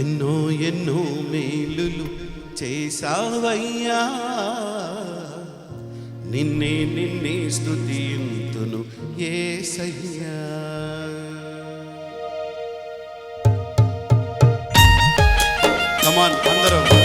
ఎన్నో ఎన్నో మేలులు చేశావయ్యా. నిన్నే నిన్నే స్థుతింతును సయ్యా కమాన్ అందరూ.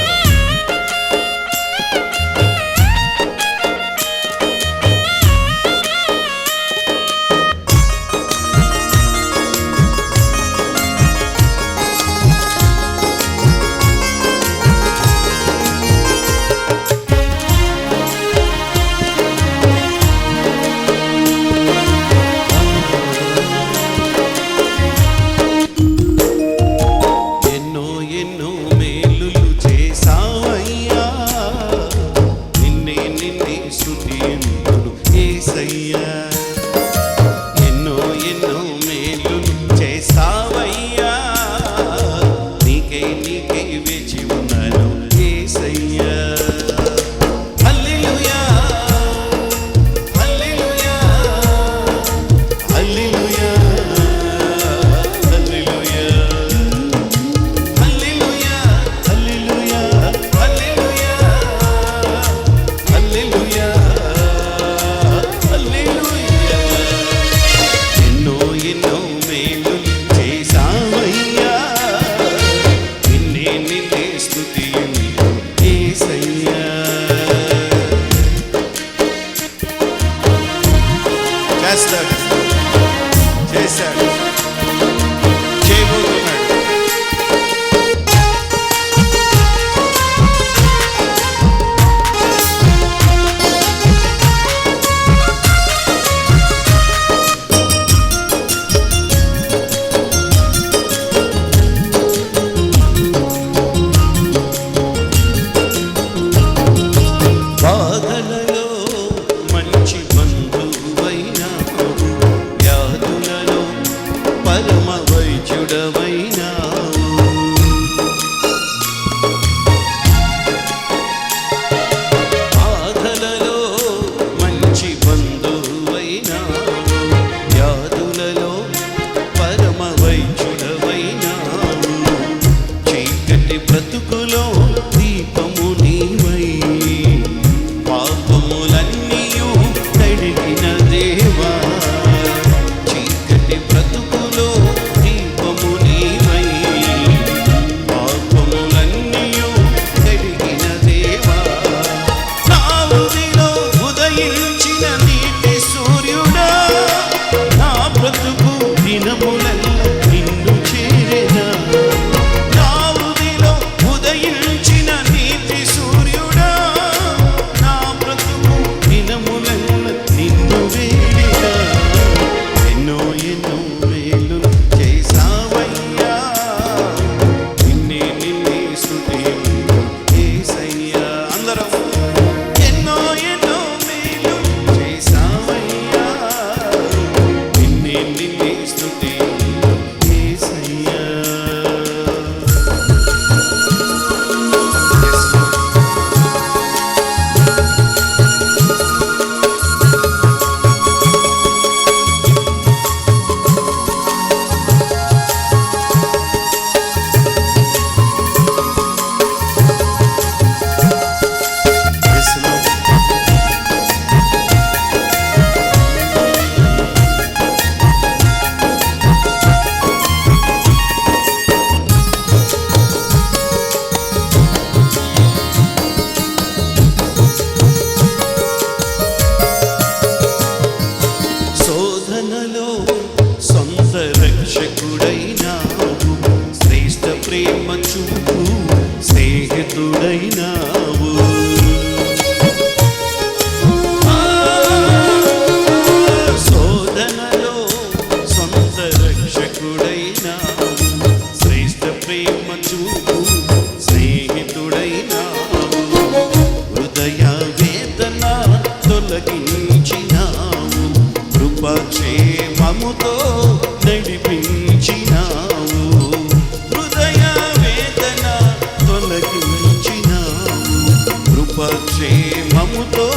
తొలగించినావు కృపక్షేమముతో నడిపించినావు. హృదయ వేదన తొలగించినావు. కృపక్షేమముతో